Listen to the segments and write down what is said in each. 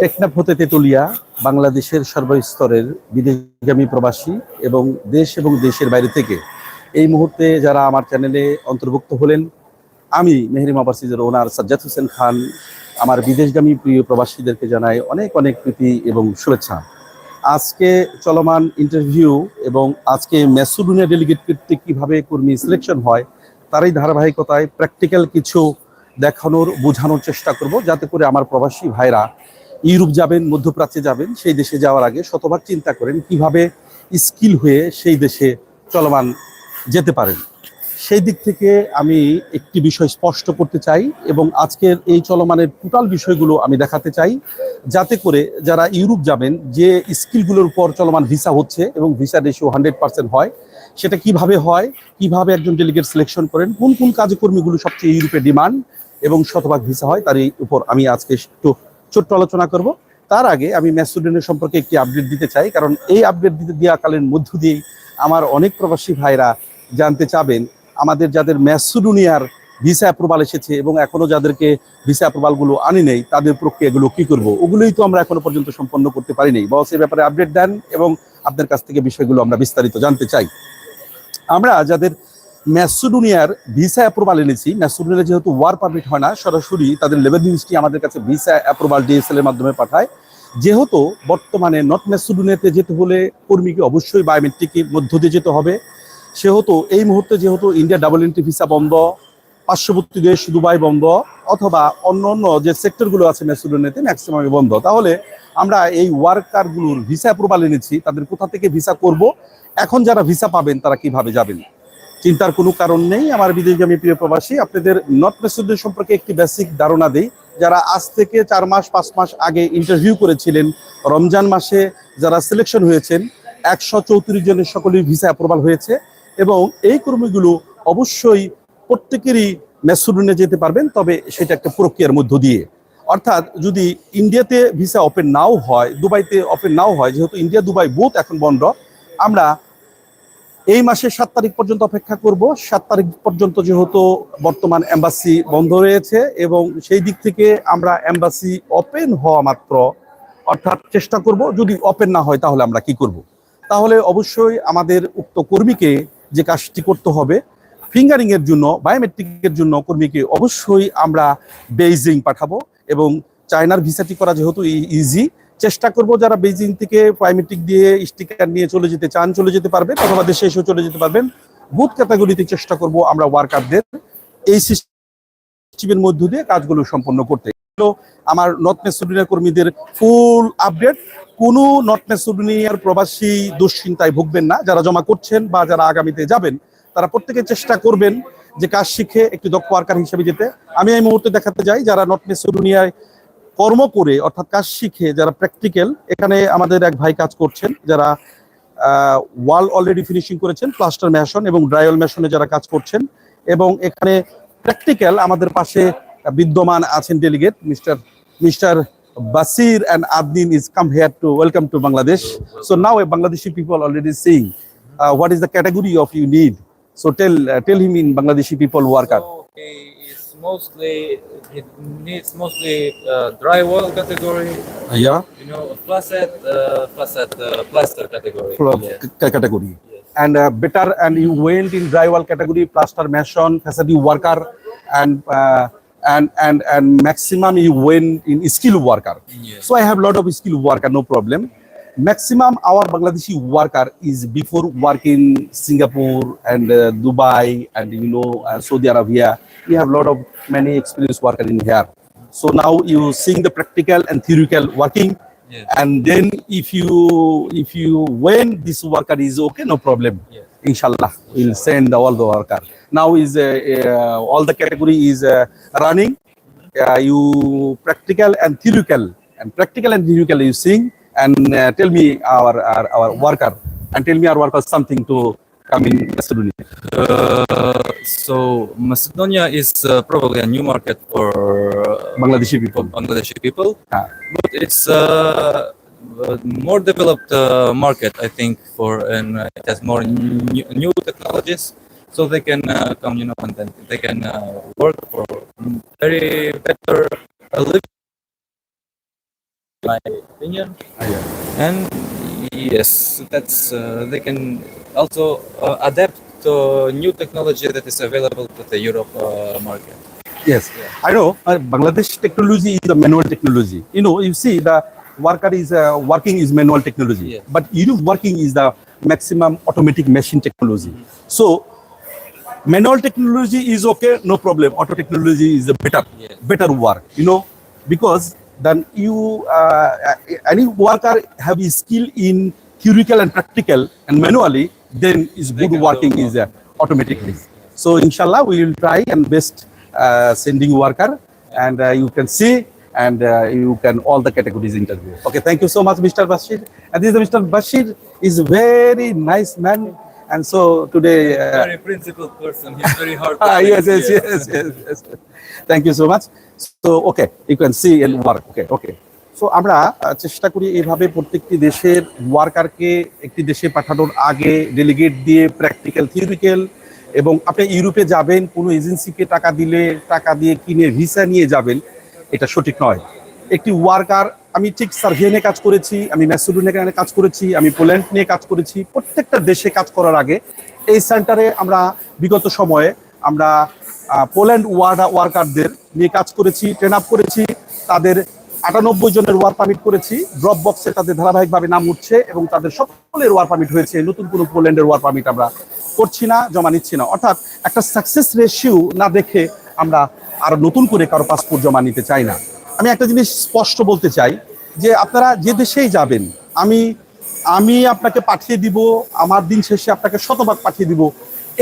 টেকনাফ হতে তেতুলিয়া বাংলাদেশের সর্বস্তরের বিদেশগামী প্রবাসী এবং দেশ এবং দেশের বাইরে থেকে এই মুহূর্তে যারা আমার চ্যানেলে অন্তর্ভুক্ত হলেন, আমি মেহরিম আবাসিজের ওনার সাজ্জাদ হোসেন খান, আমার বিদেশগামী প্রিয় প্রবাসীদেরকে জানাই অনেক অনেক প্রীতি এবং শুভেচ্ছা। আজকে চলমান ইন্টারভিউ এবং আজকে ম্যাসুডুনিয়া ডেলিগেট কর্তৃক কীভাবে কর্মী সিলেকশন হয়, তারই ধারাবাহিকতায় প্র্যাকটিক্যাল কিছু দেখানোর, বোঝানোর চেষ্টা করব, যাতে করে আমার প্রবাসী ভাইরা ইউরোপ যাবেন, মধ্যপ্রাচ্যে যাবেন, সেই দেশে যাওয়ার আগে শতভাগ চিন্তা করেন কীভাবে স্কিল হয়ে সেই দেশে চলমান যেতে পারেন। সেই দিক থেকে আমি একটি বিষয় স্পষ্ট করতে চাই এবং আজকের এই চলমানের টোটাল বিষয়গুলো আমি দেখাতে চাই। যাতে করে যারা ইউরোপ যাবেন, যে স্কিলগুলোর উপর চলমান ভিসা হচ্ছে এবং ভিসা রেশিও হান্ড্রেড পার্সেন্ট হয়, সেটা কীভাবে হয়, কীভাবে একজন ডেলিগেট সিলেকশন করেন, কোন কোন কাজকর্মীগুলো সবচেয়ে ইউরোপে ডিমান্ড এবং শতভাগ ভিসা হয়, তারই উপর আমি আজকে একটু ছোট্ট আলোচনা করব। তার আগে আমি ম্যাসুডেনের সম্পর্কে একটি আপডেট দিতে চাই, কারণ এই আপডেট দিতে দেওয়াকালীন মধ্য দিয়েই আমার অনেক প্রবাসী ভাইরা জানতে চাবেন, আমাদের যাদের ম্যাসুডুনিয়ার ভিসা অ্যাপ্রুভাল এসেছে এবং এখনও যাদেরকে ভিসা অ্যাপ্রুভালগুলো আনি নেই, তাদের প্রক্রিয়াগুলো কি করব? ওগুলোই তো আমরা এখনও পর্যন্ত সম্পন্ন করতে পারি পারিনি। বস এই ব্যাপারে আপডেট দেন এবং আপনার কাছ থেকে বিষয়গুলো আমরা বিস্তারিত জানতে চাই। আমরা যাদের ম্যাসুডুনিয়ার ভিসা অ্যাপ্রুভাল এনেছি। ম্যাসুডুনিয়ার যেহেতু ওয়ার পারমিট হয় না, সরাসরি তাদের লেবার মিনিস্ট্রি আমাদের কাছে ভিসা অ্যাপ্রুভাল ডিএসএল এর মাধ্যমে পাঠায়। যেহেতু বর্তমানে নর্থ ম্যাসুডুনিয়াতে যেতে হলে কর্মীকে অবশ্যই বায়োমেট্রিকের মধ্য দিয়ে যেতে হবে। সেহেতু এই মুহূর্তে যেহেতু ইন্ডিয়া ডাবল এন্ট্রি ভিসা বন্ধ, পার্শ্ববর্তী দেশ দুবাই বন্ধ, অথবা অন্য অন্য যে সেক্টরগুলো আছে ম্যাসুডোনিয়াতে ম্যাক্সিমামে বন্ধ। তাহলে আমরা এই ওয়ার্কারগুলোর ভিসা অ্যাপ্রুভাল এনেছি, তাদের কোথা থেকে ভিসা করব, এখন যারা ভিসা পাবেন তারা কীভাবে যাবেন? চিন্তার কোনো কারণ নেই। আমার বিদেশগামী প্রিয় প্রবাসী, আপনাদের নর্থ ম্যাসুডোনিয়া সম্পর্কে একটি বেসিক ধারণা দেই। যারা আজ থেকে চার মাস, পাঁচ মাস আগে ইন্টারভিউ করেছিলেন, রমজান মাসে যারা সিলেকশন হয়েছেন, একশো চৌত্রিশ জনের সকলেই ভিসা অ্যাপ্রুভাল হয়েছে এবং এই কর্মীগুলো অবশ্যই প্রত্যেকেরই ম্যাসুডনে যেতে পারবেন, তবে সেটা একটা প্রক্রিয়ার মধ্য দিয়ে। অর্থাৎ যদি ইন্ডিয়াতে ভিসা ওপেন নাও হয়, দুবাইতে ওপেন নাও হয়, যেহেতু ইন্ডিয়া, দুবাই বোথ এখন বন্ধ, আমরা এই মাসের সাত তারিখ পর্যন্ত অপেক্ষা করব। সাত তারিখ পর্যন্ত যেহেতু বর্তমান এম্বাসি বন্ধ রয়েছে এবং সেই দিক থেকে আমরা এম্বাসি ওপেন হওয়া মাত্র অর্থাৎ চেষ্টা করব, যদি ওপেন না হয় তাহলে আমরা কি করব? তাহলে অবশ্যই আমাদের উক্ত কর্মীকে যে কাজটি করতে হবে, ফিঙ্গারিং এর জন্য বায়োমেট্রিকের জন্য কর্মীকে অবশ্যই আমরা বেইজিং পাঠাবো এবং চায়নার ভিসাটি করা যেহেতু ইজি চেষ্টা করব যারা বেইজিং থেকে বায়োমেট্রিক দিয়ে স্টিকার নিয়ে চলে যেতে চান, চলে যেতে পারবেন অথবা দেশে এসেও চলে যেতে পারবেন। বুথ ক্যাটাগরিতে চেষ্টা করব আমরা ওয়ার্কারদের এই সিস্টেমের মধ্য দিয়ে কাজগুলো সম্পন্ন করতে। আমার নর্থ মেসোডোনিয়ার কর্মীদের ফুল আপডেট কোনো নর্থ মেসোডোনিয়ার প্রবাসী দুশ্চিন্তায় ভুগবেন না। যারা জমা করছেন বা যারা আগামীতে যাবেন, তারা প্রত্যেকে চেষ্টা করবেন যে কাজ শিখে একটি দক্ষ ওয়ার্কার হিসেবে যেতে। আমি এই মুহূর্তে দেখাতে যাই যারা নর্থ মেসোডোনিয়ায় কর্ম করে, অর্থাৎ কাজ শিখে যারা প্র্যাকটিক্যাল এখানে আমাদের এক ভাই কাজ করছেন, যারা ওয়াল অলরেডি ফিনিশিং করেছেন প্লাস্টার মেশন এবং ড্রাইওয়াল মেশনে যারা কাজ করছেন এবং এখানে প্র্যাকটিক্যাল আমাদের পাশে বিদ্যমান আছেন delegate mister mister Basir and Adin is come here to welcome to Bangladesh so now a Bangladeshi people already sing what is the category of you need so tell tell him in Bangladeshi people worker mostly it needs mostly uh, drywall category, Yeah. you know, facade, uh, uh, plaster category. Flo- Yeah. c- category. Yes. And uh, better and you went in drywall category, plaster mason, facade worker, and uh, and and and maximum you went in skill worker. Yes. So I have a lot of skill worker, no problem. Maximum our Bangladeshi worker is before work in Singapore and uh, Dubai and you know uh, Saudi Arabia. We have a lot of many experienced worker in here. So now you seeing the practical and theoretical working, Yes. and then if you if you when this worker is okay, no problem. Yes. Inshallah, we'll send all the worker. Now is uh, uh, all the category is uh, running. Uh, you practical and theoretical and practical and theoretical you sing and uh, tell me our, our our worker and tell me our worker something to come in Macedonia. Uh, so Macedonia is uh, probably a new market for uh, Bangladeshi people. Bangladeshi people, Ah. but it's uh, a more developed uh, market, I think, for and uh, it has more new, new technologies, so they can uh, come, you know, and then they can uh, work for very better uh, living my opinion. And yes, that's uh, they can also uh, adapt to new technology that is available to the Europe uh, market. Yes, I know. Uh, Bangladesh technology is a manual technology. You know, you see the worker is uh, working is manual technology, Yes. but Europe working is the maximum automatic machine technology. So manual technology is okay, no problem. Auto technology is a better, better work. You know, because then you uh, any worker have skill in theoretical and practical and manually, then is good working is uh, automatically. So inshallah, we will try and best uh, sending worker, and uh, you can see and uh, you can all the categories interview. Okay, thank you so much, Mr. Bashir. And this is Mr. Bashir is very nice man, and so today. Uh, Very principled person. He's very hard. to Ah, yes, yes, yes, yes, yes. Thank you so much. So, okay, you can see and work. Okay, okay. So আমরা আহ, চেষ্টা করি এইভাবে প্রত্যেকটি দেশের ওয়ার্কারকে একটি দেশে পাঠানোর আগে ডেলিগেট দিয়ে প্র্যাকটিক্যাল থিওরিক্যাল এবং আপনি ইউরোপে যাবেন কোনো এজেন্সিকে টাকা দিলে টাকা দিয়ে কিনে ভিসা নিয়ে যাবেন এটা সঠিক নয় একটি ওয়ার্কার আমি ঠিক সার্ভিয়ানে কাজ করেছি, আমি ম্যাসুডোনিয়ানে কাজ করেছি, আমি পোল্যান্ড নিয়ে কাজ করেছি। প্রত্যেকটা দেশে কাজ করার আগে এই সেন্টারে আমরা বিগত সময়ে আমরা পোল্যান্ড ওয়ার্ডা, ওয়ার্কারদের নিয়ে কাজ করেছি ট্রেন আপ করেছি, তাদের আটানব্বই জনের ওয়ার পারমিট করেছি ড্রপ বক্সে তাদের ধারাবাহিকভাবে নাম উঠছে এবং তাদের সকলের ওয়ার পারমিট হয়েছে, নতুন কোনো পোল্যান্ডের ওয়ার পারমিট আমরা করছি না, জমা নিচ্ছি না। অর্থাৎ একটা সাকসেস রেশিও না দেখে আমরা আর নতুন করে কারও পাসপোর্ট জমা নিতে চাই না। আমি একটা জিনিস স্পষ্ট বলতে চাই যে আপনারা যে দেশেই যাবেন, আমি আমি আপনাকে পাঠিয়ে দিব, আমার দিন শেষে আপনাকে শতভাগ পাঠিয়ে দিব,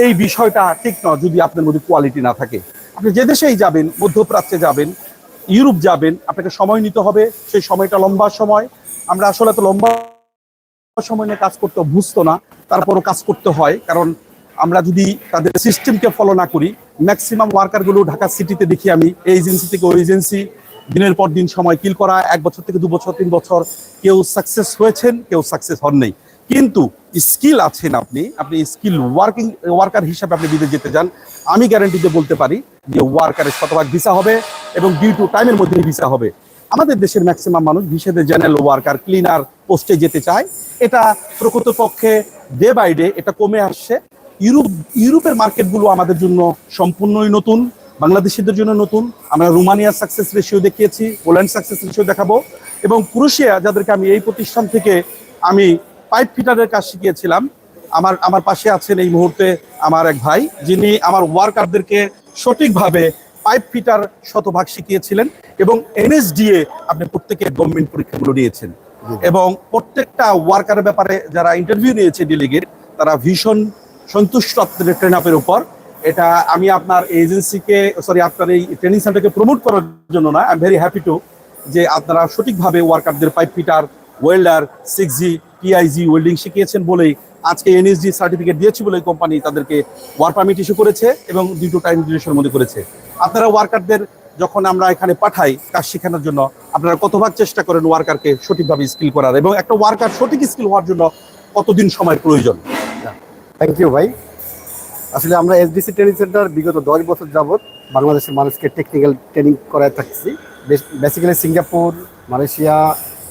এই বিষয়টা ঠিক নয় যদি আপনার মধ্যে কোয়ালিটি না থাকে। আপনি যে দেশেই যাবেন, মধ্যপ্রাচ্যে যাবেন, ইউরোপ যাবেন, আপনাকে সময় নিতে হবে, সেই সময়টা লম্বা সময়। আমরা আসলে তো লম্বা সময় নিয়ে কাজ করতে অভ্যস্ত না, তারপরও কাজ করতে হয়, কারণ আমরা যদি তাদের সিস্টেমকে ফলো না করি ম্যাক্সিমাম ওয়ার্কারগুলো ঢাকা সিটিতে দেখি আমি এই এজেন্সি থেকে ওই এজেন্সি দিনের পর দিন সময় কিল করা, এক বছর থেকে দু বছর, তিন বছর কেউ সাকসেস হয়েছেন, কেউ সাকসেস হন নাই। কিন্তু স্কিল আছেন আপনি আপনি স্কিল ওয়ার্কিং ওয়ার্কার হিসাবে আপনি বিদেশ যেতে যান, আমি গ্যারান্টিতে বলতে পারি যে ওয়ার্কারের শতভাগ ভিসা হবে এবং ডিউ টু টাইমের মধ্যে ভিসা হবে। আমাদের দেশের ম্যাক্সিমাম মানুষ ভিসাতে জেনারেল ওয়ার্কার ক্লিনার পোস্টে যেতে চায়। এটা প্রকৃতপক্ষে ডে বাই ডে এটা কমে আসছে। ইউরোপ, ইউরোপের মার্কেটগুলো আমাদের জন্য সম্পূর্ণই নতুন। বাংলাদেশিদের জন্য নতুন। আমরা রোমানিয়ার সাকসেস রেশিও দেখিয়েছি, পোল্যান্ড সাকসেস রেশিও দেখাবো এবং ক্রোশিয়া যাদেরকে আমি এই প্রতিষ্ঠান থেকে আমি পাইপ ফিটারের কাজ শিখিয়েছিলাম। আমার আমার পাশে আছেন এই মুহূর্তে আমার এক ভাই, যিনি আমার ওয়ার্কারদেরকে সঠিকভাবে পাইপ ফিটার শতভাগ শিখিয়েছিলেন এবং এনএসডিএ আপনি প্রত্যেকে গভর্নমেন্ট পরীক্ষাগুলো নিয়েছেন। এবং প্রত্যেকটা ওয়ার্কারের ব্যাপারে যারা ইন্টারভিউ নিয়েছে ডেলিগেট তারা ভীষণ সন্তুষ্ট আপনাদের ট্রেন আপের উপর। এটা আমি আপনার এজেন্সিকে সরি আপনার এই ট্রেনিং সেন্টারকে প্রমোট করার জন্য না আই ভেরি হ্যাপি টু যে আপনারা সঠিকভাবে ওয়ার্কারদের pipe fitter welder six G PIG welding শিখিয়েছেন বলেই আজকে এনএসজি সার্টিফিকেট দিয়েছি বলে কোম্পানি তাদেরকে ওয়ার পারমিট ইস্যু করেছে এবং দুটো টাইম ডিউরেশনের মধ্যে করেছে। আপনারা ওয়ার্কারদের যখন আমরা এখানে পাঠাই কাজ শেখানোর জন্য, আপনারা কতভাগ চেষ্টা করেন ওয়ার্কারকে সঠিকভাবে স্কিল করার? এবং একটা ওয়ার্কার সঠিক স্কিল হওয়ার জন্য কতদিন সময় প্রয়োজন? থ্যাংক ইউ ভাই। আসলে আমরা এসডিসি ট্রেনিং সেন্টার বিগত দশ বছর যাবৎ বাংলাদেশের মানুষকে টেকনিক্যাল ট্রেনিং করায় থাকছি। Basically Singapore Malaysia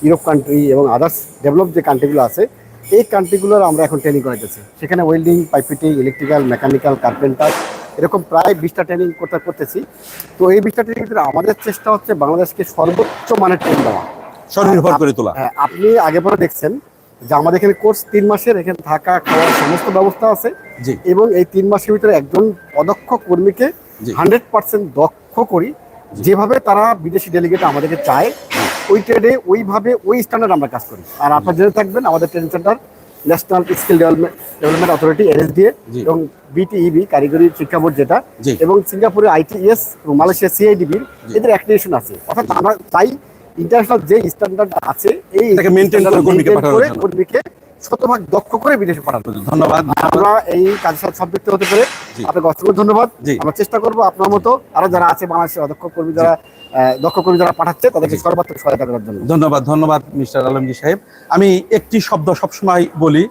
Europe country এবং আদার্স ডেভেলপ যে কান্ট্রিগুলো আছে এই কান্ট্রিগুলোর আমরা এখন ট্রেনিং করাইতেছি। সেখানে welding pipe fitting electrical mechanical carpenter এরকম প্রায় বিশটা ট্রেনিং করতে করতেছি। তো এই বিশটা ট্রেনিং আমাদের চেষ্টা হচ্ছে বাংলাদেশকে সর্বোচ্চ মানের ট্রেনিং দেওয়া। স্বনির্ভর করে তোলা। হ্যাঁ আপনি আগে পরে দেখছেন যে আমাদের এখানে কোর্স তিন মাসের এখানে থাকা খাওয়ার সমস্ত ব্যবস্থা আছে। এবং এই তিন মাসের ভিতরে একজন অদক্ষ কর্মীকে হান্ড্রেড পার্সেন্ট দক্ষ করি যেভাবে তারা বিদেশি ডেলিগেট আমাদেরকে চায় ওই ট্রেডে ওইভাবে ওই স্ট্যান্ডার্ড আমরা কাজ করি। আর আপনারা জেনে থাকবেন আমাদের training center national skill development development authority NSDA. এবং বিটিইবি কারিগরি শিক্ষা বোর্ড যেটা। এবং সিঙ্গাপুরের আইটিএস এবং মালয়েশিয়া সিআইডিবির। এদের অ্যাক্রিডিটেশন আছে। অর্থাৎ আমরা চাই ইন্টারন্যাশনাল যে স্ট্যান্ডার্ড আছে এই এটাকে করে কর্মীকে করে কর্মীকে শতভাগ দক্ষ করে বিদেশে পাঠানো ধন্যবাদ। আমরা এই কাজের সাথে সম্পৃক্ত হতে পেরে আপনাকে অসংখ্য ধন্যবাদ। আমরা চেষ্টা করব আপনার মতো আরও যারা আছে বাংলাদেশের অদক্ষ কর্মী যারা দক্ষ কর্মী যারা পাঠাচ্ছে তাদেরকে। সর্বাত্মক সহায়তা করার জন্য। ধন্যবাদ ধন্যবাদ মিস্টার আলমগীর সাহেব। আমি একটি শব্দ সবসময় বলি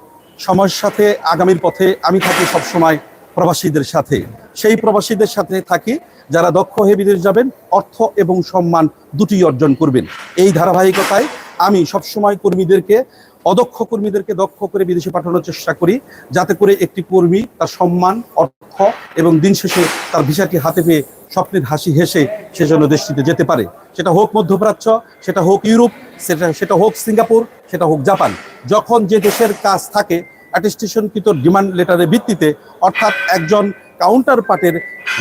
সময়ের সাথে আগামীর পথে আমি থাকি সবসময় প্রবাসীদের সাথে। সেই প্রবাসীদের সাথে থাকি, যারা দক্ষ হয়ে বিদেশ যাবেন, অর্থ এবং সম্মান দুটি অর্জন করবেন। এই ধারাবাহিকতায় আমি সবসময় কর্মীদেরকে, অদক্ষ কর্মীদেরকে দক্ষ করে বিদেশে পাঠানোর চেষ্টা করি, যাতে করে একটি কর্মী তার সম্মান, অর্থ এবং দিন শেষে তার ভিসাটি হাতে পেয়ে স্বপ্নের হাসি হেসে সে দেশটিতে যেতে পারে। সেটা হোক মধ্যপ্রাচ্য, সেটা হোক ইউরোপ, সেটা সেটা হোক সিঙ্গাপুর, সেটা হোক জাপান। যখন যে দেশের কাজ থাকে অ্যাটেস্টেশনকৃত ডিমান্ড লেটারের ভিত্তিতে অর্থাৎ একজন কাউন্টার পার্টের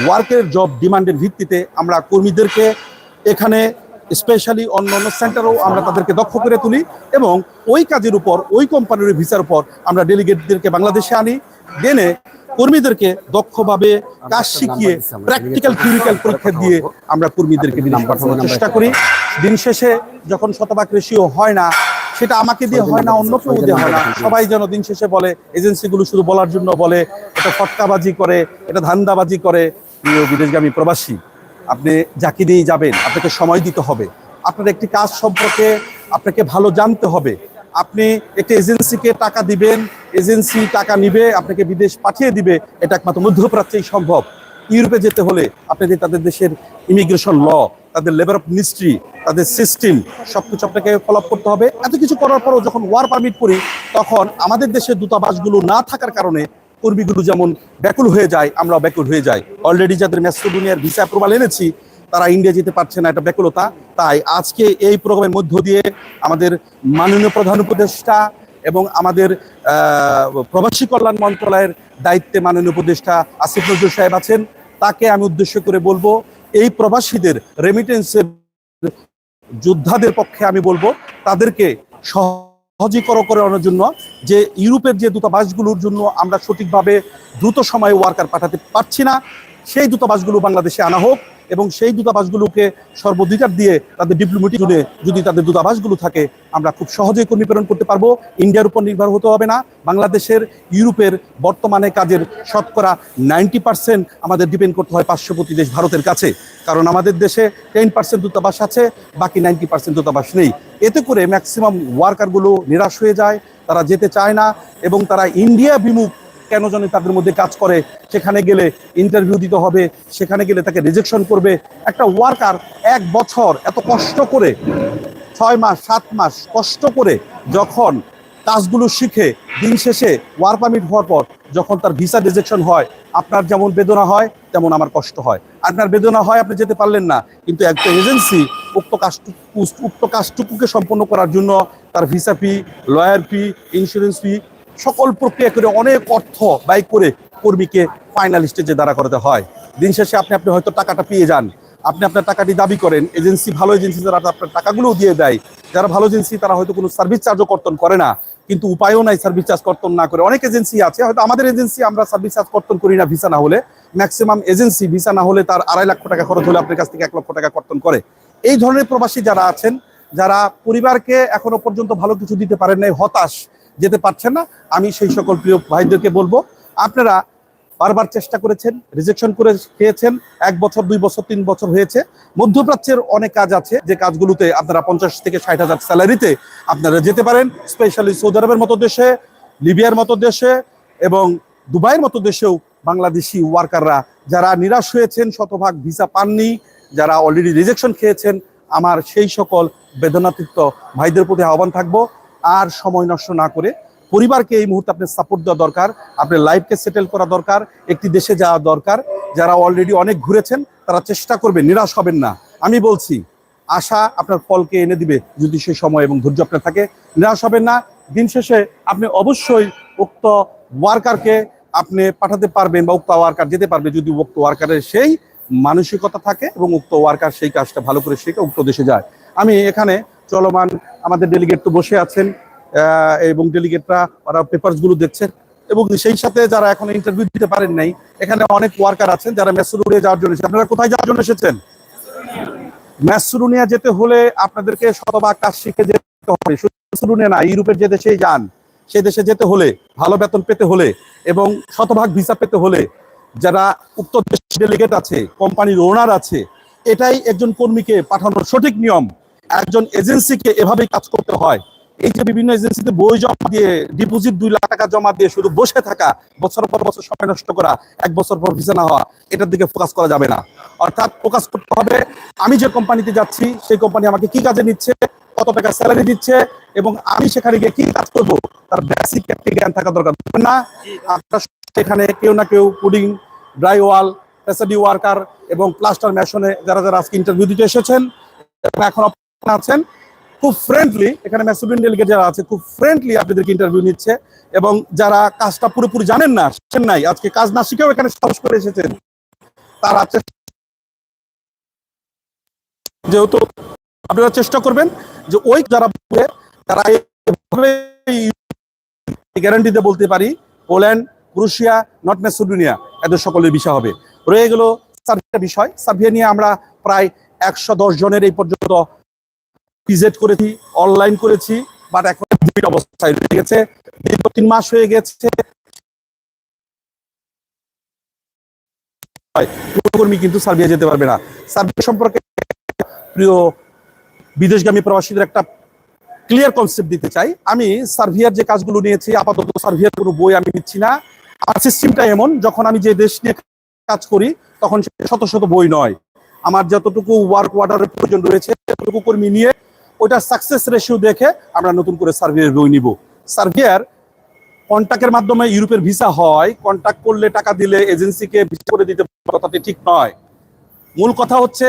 ওয়ার্কের জব ডিমান্ডের ভিত্তিতে আমরা কর্মীদেরকে এখানে স্পেশালি অন্য অন্য সেন্টারেও আমরা তাদেরকে দক্ষ করে তুলি এবং ওই কাজের উপর ওই কোম্পানির ভিসার উপর আমরা ডেলিগেটদেরকে বাংলাদেশে আনি। জেনে কর্মীদেরকে দক্ষভাবে কাজ শিখিয়ে প্র্যাকটিক্যাল থিওরিক্যাল পরীক্ষা দিয়ে আমরা কর্মীদেরকে বিদেশে পাঠানোর চেষ্টা করি। দিন শেষে যখন শতভাগ রেশিও হয় না সেটা আমাকে দিয়ে হয় না, অন্য কেউ দিয়ে হয় না। সবাই যেন দিন শেষে বলে, এজেন্সিগুলো শুধু বলার জন্য বলে, এটা ফটকাবাজি করে, এটা ধান্দাবাজি করে। প্রিয় বিদেশগামী প্রবাসী, আপনি যাকে দিয়েই যাবেন, আপনাকে সময় দিতে হবে। আপনার একটি কাজ সম্পর্কে আপনাকে ভালো জানতে হবে। আপনি একটি এজেন্সিকে টাকা দিবেন, এজেন্সি টাকা নিবে, আপনাকে বিদেশ পাঠিয়ে দিবে, এটা একমাত্র মধ্যপ্রাচ্যেই সম্ভব। ইউরোপে যেতে হলে আপনাকে তাদের দেশের ইমিগ্রেশন ল তাদের লেবার অফ মিনিস্ট্রি তাদের সিস্টেম সবকিছু আপনাকে ফলো করতে হবে। এত কিছু করার পরও যখন ওয়ার পারমিট করি, তখন আমাদের দেশের দূতাবাসগুলো না থাকার কারণে কর্মীগুলো যেমন ব্যাকুল হয়ে যায় আমরা ব্যাকুল হয়ে যাই। অলরেডি যাদের ম্যাসিডোনিয়ার ভিসা অ্যাপ্রুভাল এনেছি, তারা ইন্ডিয়া যেতে পারছে না, এটা ব্যাকুলতা। তাই আজকে এই প্রোগ্রামের মধ্য দিয়ে আমাদের মাননীয় প্রধান উপদেষ্টা এবং আমাদের প্রবাসী কল্যাণ মন্ত্রণালয়ের দায়িত্বে মাননীয় উপদেষ্টা আসিফ নজরুল সাহেব আছেন। তাকে আমি উদ্দেশ্য করে বলব এই প্রবাসীদের রেমিটেন্সের যোদ্ধাদের পক্ষে আমি বলব, তাদেরকে সহজীকর করানোর জন্য যে ইউরোপের যে দূতাবাসগুলোর জন্য আমরা সঠিকভাবে দ্রুত সময়ে ওয়ার্কার পাঠাতে পারছি না, সেই দূতাবাসগুলো বাংলাদেশে আনা হোক। এবং সেই দূতাবাসগুলোকে সর্বাধিকার দিয়ে তাদের ডিপ্লোমেটিক জুড়ে যদি তাদের দূতাবাসগুলো থাকে, আমরা খুব সহজেই কর্মী প্রেরণ করতে পারব। ইন্ডিয়ার উপর নির্ভর হতে হবে না। বাংলাদেশের, ইউরোপের বর্তমানে কাজের শতকরা নাইনটি পার্সেন্ট আমাদের ডিপেন্ড করতে হয় পার্শ্ববর্তী দেশ ভারতের কাছে। কারণ আমাদের দেশে টেন পার্সেন্ট দূতাবাস আছে, বাকি নাইনটি পার্সেন্ট দূতাবাস নেই। এতে করে ম্যাক্সিমাম ওয়ার্কারগুলো নিরাশ হয়ে যায়, তারা যেতে চায় না এবং তারা ইন্ডিয়া বিমুখ কেন জানি তাদের মধ্যে কাজ করে, সেখানে গেলে ইন্টারভিউ দিতে হবে, সেখানে গেলে তাকে রিজেকশন করবে। একটা ওয়ার্কার এক বছর এত কষ্ট করে, ছয় মাস, সাত মাস কষ্ট করে যখন কাজগুলো শিখে, দিন শেষে ওয়ার পারমিট হওয়ার পর যখন তার ভিসা রিজেকশন হয়, আপনার যেমন বেদনা হয়, তেমন আমার কষ্ট হয়। আপনার বেদনা হয়, আপনি যেতে পারলেন না, কিন্তু একটা এজেন্সি উক্ত কাজটুকু, উক্ত কাজটুকুকে সম্পন্ন করার জন্য তার visa fee lawyer fee insurance fee সকল প্রক্রিয়া করে অনেক অর্থ ব্যয় করে কর্মীকে ফাইনাল স্টেজে দাঁড়া করাতে হয়। দিন শেষে আপনি আপনি হয়তো টাকাটা পেয়ে যান। আপনি আপনার টাকাটি দাবি করেন, এজেন্সি ভালো এজেন্সি যারা আপনার টাকাগুলোও দিয়ে দেয়। যারা ভালো এজেন্সি, তারা হয়তো কোনো সার্ভিস চার্জও কর্তন করে না। কিন্তু উপায়ও নাই সার্ভিস চার্জ কর্তন না করে। অনেক এজেন্সি আছে, হয়তো আমাদের এজেন্সি আমরা সার্ভিস চার্জ কর্তন করি না ভিসা না হলে। ম্যাক্সিমাম এজেন্সি ভিসা না হলে তার আড়াই লক্ষ টাকা খরচ হলে আপনার কাছ থেকে এক লক্ষ টাকা কর্তন করে। এই ধরনের প্রবাসী যারা আছেন, যারা পরিবারকে এখনও পর্যন্ত ভালো কিছু দিতে পারেন নাই, হতাশ যেতে পারছেন না, আমি সেই সকল প্রিয় ভাইদেরকে বলব, আপনারা বারবার চেষ্টা করেছেন রিজেকশন করে খেয়েছেন, এক বছর, দুই বছর, তিন বছর হয়েছে, মধ্যপ্রাচ্যের অনেক কাজ আছে, যে কাজগুলোতে আপনারা পঞ্চাশ থেকে ষাট হাজার স্যালারিতে আপনারা যেতে পারেন স্পেশালি সৌদি আরবের মতো দেশে, লিবিয়ার মতো দেশে এবং দুবাইয়ের মতো দেশেও বাংলাদেশি ওয়ার্কাররা যারা নিরাশ হয়েছেন, শতভাগ ভিসা পাননি, যারা অলরেডি রিজেকশন খেয়েছেন, আমার সেই সকল বেদনাতীত ভাইদের প্রতি আহ্বান থাকব। আর সময় নষ্ট না করে পরিবারকে এই মুহূর্তে আপনার সাপোর্ট দেওয়া দরকার, আপনার লাইফকে সেটেল করা দরকার, একটি দেশে যাওয়া দরকার। যারা অলরেডি অনেক ঘুরেছেন, তারা চেষ্টা করবে নিরাশ হবেন না। আমি বলছি, আশা আপনার ফলকে এনে দিবে যদি সেই সময় এবং ধৈর্য আপনার থাকে। নিরাশ হবেন না, দিন শেষে আপনি অবশ্যই উক্ত ওয়ার্কারকে আপনি পাঠাতে পারবেন বা উক্ত ওয়ার্কার যেতে পারবে যদি উক্ত ওয়ার্কারের সেই মানসিকতা থাকে এবং উক্ত ওয়ার্কার সেই কাজটা ভালো করে শিখে উক্ত দেশে যায়। আমি এখানে চলমান আমাদের ডেলিগেট তো বসে আছেন এবং ডেলিগেটরা ওরা পেপারসগুলো দেখছেন এবং সেই সাথে যারা এখন ইন্টারভিউ দিতে পারেন নাই, এখানে অনেক ওয়ার্কার আছেন যারা মেসুরুনিয়া যাওয়ার জন্য। আপনারা কোথায় যাওয়ার জন্য এসেছেন? মেসুরুনিয়া যেতে হলে আপনাদেরকে শতভাগ কাজ শিখে যেতে হবে। মেসুরুনিয়া না ইউরোপের যে দেশেই যান সেই দেশে যেতে হলে, ভালো বেতন পেতে হলে এবং শতভাগ ভিসা পেতে হলে যারা উক্ত ডেলিগেট আছে কোম্পানির ওনার আছে, এটাই একজন কর্মীকে পাঠানোর সঠিক নিয়ম। একজন এজেন্সিকে এভাবেই কাজ করতে হয়। এই যে বিভিন্ন এজেন্সিতে বই জমা দিয়ে ডিপোজিট দুই লাখ টাকা জমা দিয়ে শুধু বসে থাকা বছর পর বছর সময় নষ্ট করা, এক বছর পর ভিসা না হওয়া, এটার দিকে ফোকাস করা যাবে না। অর্থাৎ ফোকাস করতে হবে, আমি যে কোম্পানিতে যাচ্ছি, সেই কোম্পানি আমাকে কি কাজে নিচ্ছে, কত টাকা স্যালারি দিচ্ছে, এবং আমি সেখানে গিয়ে কি কাজ করব, তার বেসিক একটি জ্ঞান থাকা দরকার। না, আপনার সেখানে কেউ না কেউ পুডিং ড্রাই ওয়াল পেসাডি ওয়ার্কার এবং প্লাস্টার মেশনে যারা যারা আজকে ইন্টারভিউ দিতে এসেছেন এখন আছেন। খুব ফ্রেন্ডলি এখানে ম্যাসুবিন ডেলিগেট যারা আছে, খুব ফ্রেন্ডলি আপনাদেরকে ইন্টারভিউ নিচ্ছে। এবং যারা কাজটা পুরোপুরি জানেন না শিখেন নাই, আজকে কাজ না শিখেও এখানে সাহস করে এসেছেন। তারা যেহেতু আপনারা চেষ্টা করবেন যে ওই যারা তারা গ্যারান্টিতে বলতে পারি, পোল্যান্ড ক্রুশিয়া নট মেসোডোনিয়া এদের সকলের বিষয় হবে। রয়ে গেল সার্ভিয়া বিষয়। সার্ভিয়া নিয়ে আমরা প্রায় একশো দশ জনের এই পর্যন্ত ভিজিট করেছি অনলাইন করেছি বাট এখন অবস্থায় রয়ে গেছে। দীর্ঘ তিন মাস হয়ে গেছে। কর্মী কিন্তু সার্বিয়া যেতে পারবে না। সার্বিয়া সম্পর্কে প্রিয় বিদেশগামী প্রবাসীদের একটা ক্লিয়ার কনসেপ্ট দিতে চাই। আমি সার্ভিয়ার যে কাজগুলো নিয়েছি, আপাতত সার্ভিয়ার কোনো বই আমি নিচ্ছি না। আর সিস্টেমটা এমন, যখন আমি যে দেশ নিয়ে কাজ করি, তখন শত শত বই নয়। আমার যতটুকু ওয়ার্ক ওয়ার্ডারের প্রয়োজন রয়েছে, ততটুকু কর্মী নিয়ে ওটা সাকসেস রেশিও দেখে আমরা নতুন করে সার্ভিয়ার বই নিব। সার্ভিয়ার কন্ট্যাক্টের মাধ্যমে ইউরোপের ভিসা হয় কন্ট্যাক্ট করলে টাকা দিলে এজেন্সিকে ভিসা করে দিতে কথাটি ঠিক নয়। মূল কথা হচ্ছে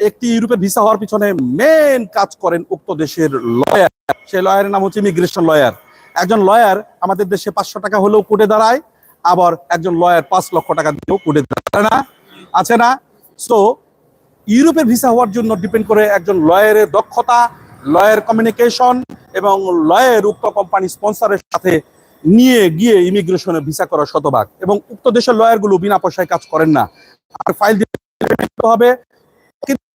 একটি ইউরোপের ভিসা হওয়ার পিছনে মেন কাজ করেন উক্ত দেশের লয়ার সেই লয়ারের নাম হচ্ছে ইমিগ্রেশন লয়ার একজন লয়ার আমাদের দেশে পাঁচশো টাকা হলেও কোটে দাঁড়ায়, আবার একজন লয়ার পাঁচ লক্ষ টাকা দিলেও কোটে দাঁড়ায় না, আছে না? সো ইউরোপের ভিসা হওয়ার জন্য ডিপেন্ড করে একজন লয়ারের দক্ষতা লয়ার কমিউনিকেশন এবং লয়ার উক্ত কোম্পানি স্পন্সরের সাথে নিয়ে গিয়ে ইমিগ্রেশনে ভিসা করা শতভাগ। এবং উক্ত দেশের লয়ারগুলো বিনা পয়সায় কাজ করেন না। আর ফাইল দিতে হবে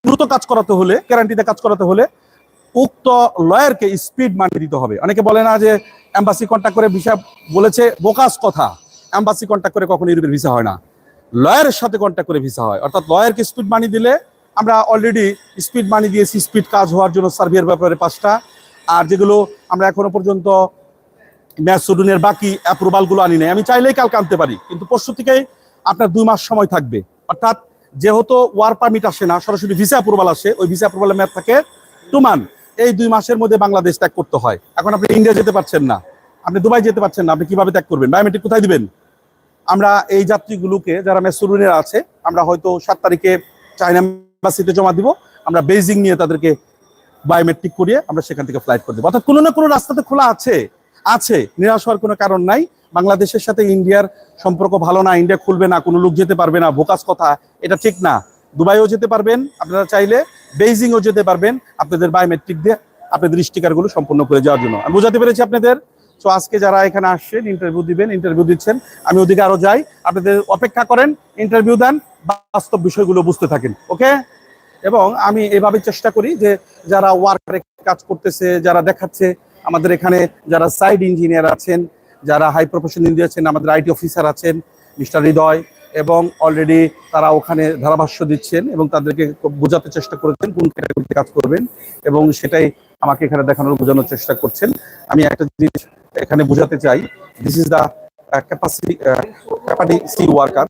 দ্রুত কাজ করাতে হলে গ্যারান্টিতে কাজ করাতে হলে উক্ত লয়ারকে স্পিড মানি দিতে হবে। অনেকে বলে না যে অ্যাম্বাসি কন্ট্যাক্ট করে ভিসা বলেছে, বোকাস কথা। এম্বাসি কন্ট্যাক্ট করে কখনো ইউরোপের ভিসা হয় না। লয়ারের সাথে কন্ট্যাক্ট করে ভিসা হয়। অর্থাৎ লয়ারকে স্পিড মানি দিলে আমরা অলরেডি স্পিড মানি দিয়েছি স্পিড কাজ হওয়ার জন্য সার্ভিয়ার ব্যাপারে পাঁচটা। আর যেগুলো আমরা এখনও পর্যন্ত ম্যাসুডুনের বাকি অ্যাপ্রুভালগুলো আনি নাই। আমি চাইলেই কালকে আনতে পারি, কিন্তু পরশু থেকেই আপনার দুই মাস সময় থাকবে। অর্থাৎ যেহেতু ওয়ার পারমিট আসে না, সরাসরি ভিসা অ্যাপ্রুভাল আসে, ওই ভিসা অ্যাপ্রুভালের মেয়াদ থাকে টু মান এই দুই মাসের মধ্যে বাংলাদেশ ত্যাগ করতে হয়। এখন আপনি ইন্ডিয়া যেতে পারছেন না। আপনি দুবাই যেতে পারছেন না, আপনি কীভাবে ত্যাগ করবেন? বায়োমেট্রিক কোথায় দিবেন? আমরা এই যাত্রীগুলোকে, যারা ম্যাচ মেসুরুনের আছে, আমরা হয়তো সাত তারিখে চায়না এম্বাসিতে জমা দিব, আমরা বেজিং নিয়ে তাদেরকে বায়োমেট্রিক করিয়ে আমরা সেখান থেকে ফ্লাইট করে দেবো। অর্থাৎ কোনো না কোনো রাস্তাতে খোলা আছে আছে, নিরাশ হওয়ার কোনো কারণ নাই। বাংলাদেশের সাথে ইন্ডিয়ার সম্পর্ক ভালো না, ইন্ডিয়া খুলবে না, কোনো লোক যেতে পারবে না, বোকাস কথা, এটা ঠিক না। দুবাইও যেতে পারবেন, আপনারা চাইলে বেইজিংও যেতে পারবেন, আপনাদের বায়োমেট্রিক দিয়ে আপনাদের স্টিকারগুলো সম্পন্ন করে যাওয়ার জন্য। আমি বোঝাতে পেরেছি আপনাদের তো আজকে যারা এখানে আসছেন ইন্টারভিউ দিবেন ইন্টারভিউ দিচ্ছেন, আমি ওদিকে আরও যাই। আপনাদের অপেক্ষা করেন ইন্টারভিউ দেন, বাস্তব বিষয়গুলো বুঝতে থাকেন, ওকে? এবং আমি এভাবে চেষ্টা করি যে যারা ওয়ার্কারে কাজ করতেছে, যারা দেখাচ্ছে, আমাদের এখানে যারা সাইড ইঞ্জিনিয়ার আছেন, যারা হাই প্রফেশন ইঞ্জিনিয়ার আছেন, আমাদের আইটি অফিসার আছেন, মিস্টার হৃদয়, এবং অলরেডি তারা ওখানে ধারাভাষ্য দিচ্ছেন এবং তাদেরকে বোঝাতে চেষ্টা করেছেন কোন ক্যাটাগরিতে কাজ করবেন, এবং সেটাই আমাকে এখানে দেখানোর, বোঝানোর চেষ্টা করছেন। আমি একটা জিনিস এখানে বোঝাতে চাই this is the capacity capacity worker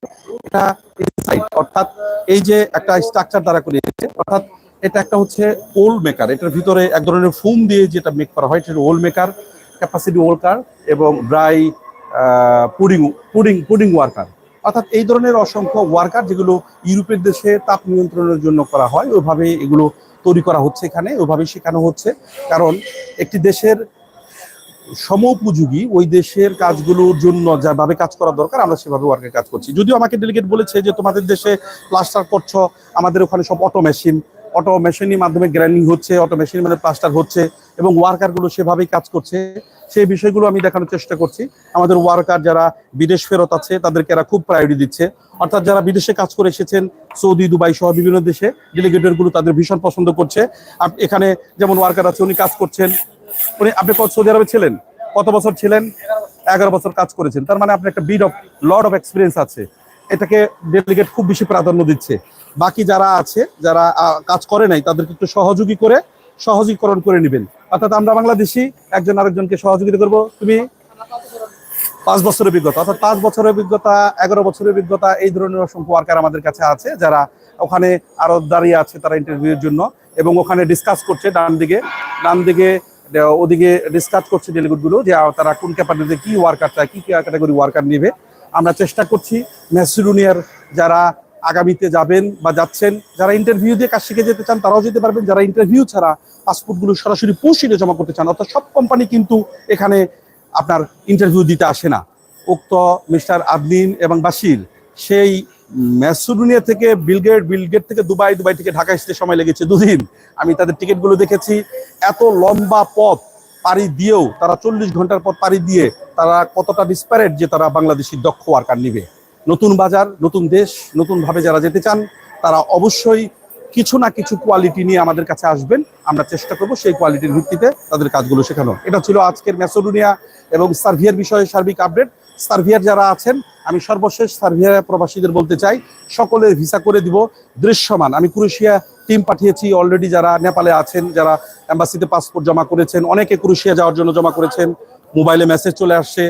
এটা ইনসাইড অর্থাৎ এই যে একটা স্ট্রাকচার দ্বারা করিয়েছে অর্থাৎ এটা একটা হচ্ছে ওল মেকার এটার ভিতরে এক ধরনের ফোম দিয়ে যেটা মেক করা হয়, সেটা ওল মেকার ক্যাপাসিটি ওয়ার্কার এবং dry pudding pudding pudding worker অর্থাৎ এই ধরনের অসংখ্য ওয়ার্কার যেগুলো ইউরোপের দেশে তাপ নিয়ন্ত্রণের জন্য করা হয় ওইভাবে এগুলো তৈরি করা হচ্ছে এখানে ওইভাবে শেখানো হচ্ছে। কারণ একটি দেশের সমোপযোগী ওই দেশের কাজগুলোর জন্য যাভাবে কাজ করা দরকার, আমরা সেভাবে ওয়ার্কের কাজ করছি। যদিও আমাকে ডেলিগেট বলেছে যে তোমাদের দেশে প্লাস্টার করছ, আমাদের ওখানে সব অটো মেশিন অটো মেশিনের মাধ্যমে গ্রাইন্ডিং হচ্ছে অটো মেশিন মানে প্লাস্টার হচ্ছে এবং ওয়ার্কারগুলো সেভাবেই কাজ করছে। সেই বিষয়গুলো আমি দেখানোর চেষ্টা করছি। আমাদের ওয়ার্কার যারা বিদেশ ফেরত আছে, তাদেরকে এরা খুব প্রায়োরিটি দিচ্ছে। অর্থাৎ যারা বিদেশে কাজ করে এসেছেন, সৌদি, দুবাই সহ বিভিন্ন দেশে ডেলিগেটরগুলো তাদের ভীষণ পছন্দ করছে। আপ- এখানে যেমন ওয়ার্কার আছে, উনি কাজ করছেন উনি, আপনি সৌদি আরবে ছিলেন? কত বছর ছিলেন? এগারো বছর কাজ করেছেন। তার মানে আপনার একটা bit of lot of experience আছে। এটাকে ডেলিগেট খুব বেশি প্রাধান্য দিচ্ছে। বাকি যারা আছে, যারা কাজ করে নাই, তাদেরকে একটু সহযোগী করে, সহজীকরণ করে নেবেন। অর্থাৎ আমরা বাংলাদেশি, একজন আরেকজনকে সহযোগিতা করব। তুমি পাঁচ বছরের অভিজ্ঞতা, অর্থাৎ পাঁচ বছরের অভিজ্ঞতা, এগারো বছরের অভিজ্ঞতা, এই ধরনের অসংখ্য ওয়ার্কার আমাদের কাছে আছে, যারা ওখানে আরও দাঁড়িয়ে আছে তারা ইন্টারভিউর জন্য এবং ওখানে ডিসকাস করছে ডান দিকে। ডান দিকে ওদিকে ডিসকাস করছে ডেলিগেটগুলো যে তারা কোন ক্যাপাসিটিতে কি ওয়ার্কার চায়, কি ক্যাটাগরি ওয়ার্কার নেবে। আমরা চেষ্টা করছি ম্যাসিডোনিয়ার যারা আগামীতে যাবেন বা যাচ্ছেন, যারা ইন্টারভিউ দিয়ে কাজ শিখে যেতে চান, তারাও যেতে পারবেন। যারা ইন্টারভিউ ছাড়া পাসপোর্টগুলো সরাসরি পৌঁছিয়ে জমা করতে চান, অর্থাৎ সব কোম্পানি কিন্তু এখানে আপনার ইন্টারভিউ দিতে আসে না। উক্ত মিস্টার আদনিন এবং বাসির সেই ম্যাসুডোনিয়া থেকে বিলগেট বিলগেট থেকে দুবাই দুবাই থেকে ঢাকা আসতে সময় লেগেছে দুদিন। আমি তাদের টিকিটগুলো দেখেছি। এত লম্বা পথ পাড়ি দিয়েও তারা চল্লিশ ঘণ্টার পর পাড়ি দিয়ে তারা কতটা ডিসপ্যারেট যে তারা বাংলাদেশি দক্ষ ওয়ার্কার নিবে। নতুন বাজার, নতুন দেশ, নতুনভাবে যারা যেতে চান, তারা অবশ্যই কিছু না কিছু কোয়ালিটি নিয়ে আমাদের কাছে আসবেন। আমরা চেষ্টা করব সেই কোয়ালিটির ভিত্তিতে তাদের কাজগুলো শেখানো এটা ছিল আজকের ম্যাসোডোনিয়া এবং সার্ভিয়ার বিষয়ে সার্বিক আপডেট সার্ভিয়ার যারা আছেন, আমি সর্বশেষ সার্ভিয়ার প্রবাসীদের বলতে চাই সকলের ভিসা করে দিব দৃশ্যমান। আমি ক্রোয়েশিয়া টিম পাঠিয়েছি অলরেডি যারা নেপালে আছেন, যারা এম্বাসিতে পাসপোর্ট জমা করেছেন, অনেকে ক্রোয়েশিয়া যাওয়ার জন্য জমা করেছেন, মোবাইলে মেসেজ চলে আসছে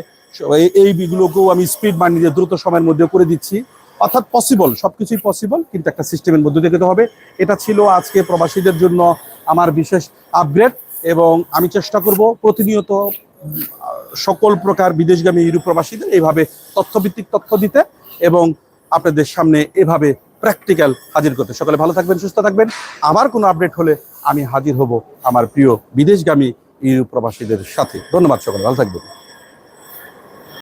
এই- এই বিগুলোকেও আমি স্পিড বানিয়ে দ্রুত সময়ের মধ্যে করে দিচ্ছি। অর্থাৎ পসিবল সব কিছুই পসিবল কিন্তু একটা সিস্টেমের মধ্যে দিয়ে যেতে হবে। এটা ছিল আজকে প্রবাসীদের জন্য আমার বিশেষ আপগ্রেড এবং আমি চেষ্টা করব প্রতিনিয়ত সকল প্রকার বিদেশগামী ইউরোপ প্রবাসীদের এইভাবে তথ্যভিত্তিক তথ্য দিতে এবং আপনাদের সামনে এভাবে প্র্যাকটিক্যাল হাজির করতে। সকলে ভালো থাকবেন, সুস্থ থাকবেন। আবার কোনো আপডেট হলে আমি হাজির হব আমার প্রিয় বিদেশগামী ইউরোপ প্রবাসীদের সাথে। ধন্যবাদ সকলে, ভালো থাকবেন।